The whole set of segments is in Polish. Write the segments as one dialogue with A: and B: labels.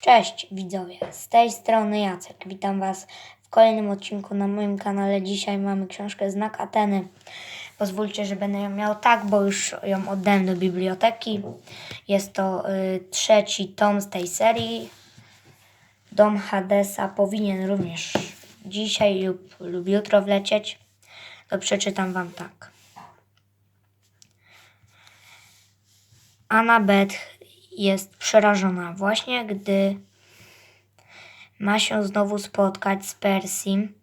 A: Cześć widzowie, z tej strony Jacek. Witam Was w kolejnym odcinku na moim kanale. Dzisiaj mamy książkę Znak Ateny. Pozwólcie, że będę ją miał tak, bo już ją oddałem do biblioteki. Jest to y, trzeci tom z tej serii. Dom Hadesa powinien również dzisiaj lub, lub jutro wlecieć. To przeczytam Wam tak. Annabeth jest przerażona właśnie, gdy ma się znowu spotkać z Persim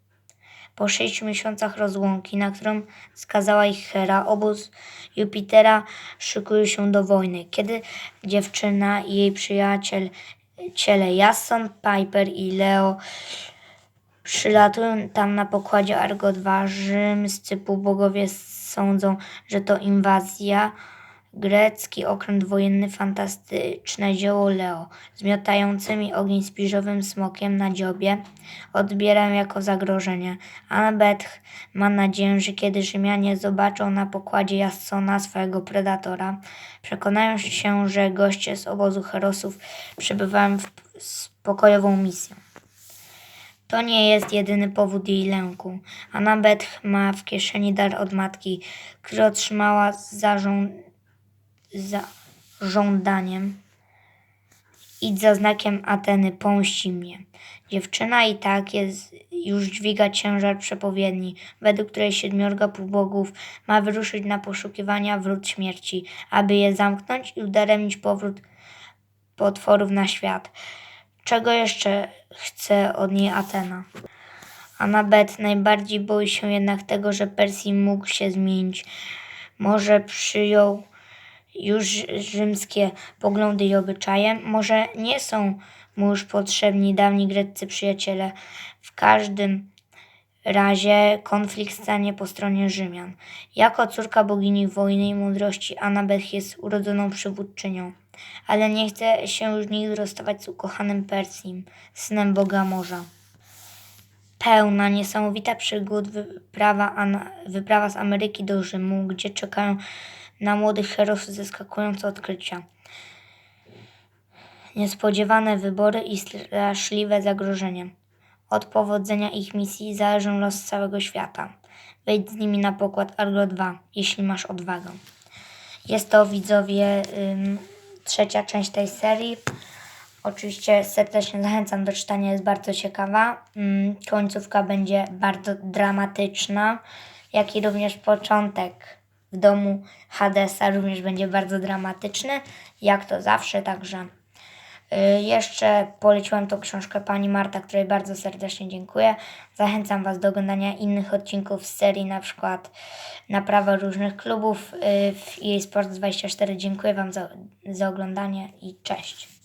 A: po sześciu miesiącach rozłąki, na którą skazała ich Hera. Obóz Jupitera szykuje się do wojny. Kiedy dziewczyna i jej przyjaciel ciele Jasson, Piper i Leo przylatują tam na pokładzie Argo 2. Rzymscy półbogowie sądzą, że to inwazja. Grecki okręt wojenny fantastyczne dzieło Leo z miotającymi ogień spiżowym smokiem na dziobie odbierają jako zagrożenie. Annabeth ma nadzieję, że kiedy Rzymianie zobaczą na pokładzie Jassona swojego predatora, przekonają się, że goście z obozu Herosów przebywają w, z pokojową misją. To nie jest jedyny powód jej lęku. Annabeth ma w kieszeni dar od matki, który otrzymała za, żą- za żądaniem. Idź za znakiem Ateny, pomści mnie. Dziewczyna i tak jest, już dźwiga ciężar przepowiedni, według której siedmiorga półbogów ma wyruszyć na poszukiwania wrót śmierci, aby je zamknąć i udaremnić powrót potworów na świat. Czego jeszcze chce od niej Atena? Annabeth najbardziej boi się jednak tego, że Persji mógł się zmienić. Może przyjął już rzymskie poglądy i obyczaje, może nie są mu już potrzebni dawni greccy przyjaciele. W każdym razie konflikt stanie po stronie Rzymian. Jako córka bogini wojny i mądrości, Annabeth jest urodzoną przywódczynią, ale nie chce się już nigdy rozstawać z ukochanym Persim, synem Boga Morza. Pełna, niesamowita przygód wyprawa, wyprawa z Ameryki do Rzymu, gdzie czekają na młodych herosów zaskakujące odkrycia. Niespodziewane wybory i straszliwe zagrożenie. Od powodzenia ich misji zależy los całego świata. Wejdź z nimi na pokład Argo 2, jeśli masz odwagę. Jest to widzowie ym, trzecia część tej serii. Oczywiście serdecznie zachęcam do czytania, jest bardzo ciekawa. Końcówka będzie bardzo dramatyczna, jak i również początek w domu Hadesa również będzie bardzo dramatyczny, jak to zawsze, także y, jeszcze poleciłam tą książkę pani Marta, której bardzo serdecznie dziękuję. Zachęcam Was do oglądania innych odcinków z serii, na przykład Naprawa różnych klubów y, w jej Sport 24. Dziękuję Wam za, za oglądanie i cześć.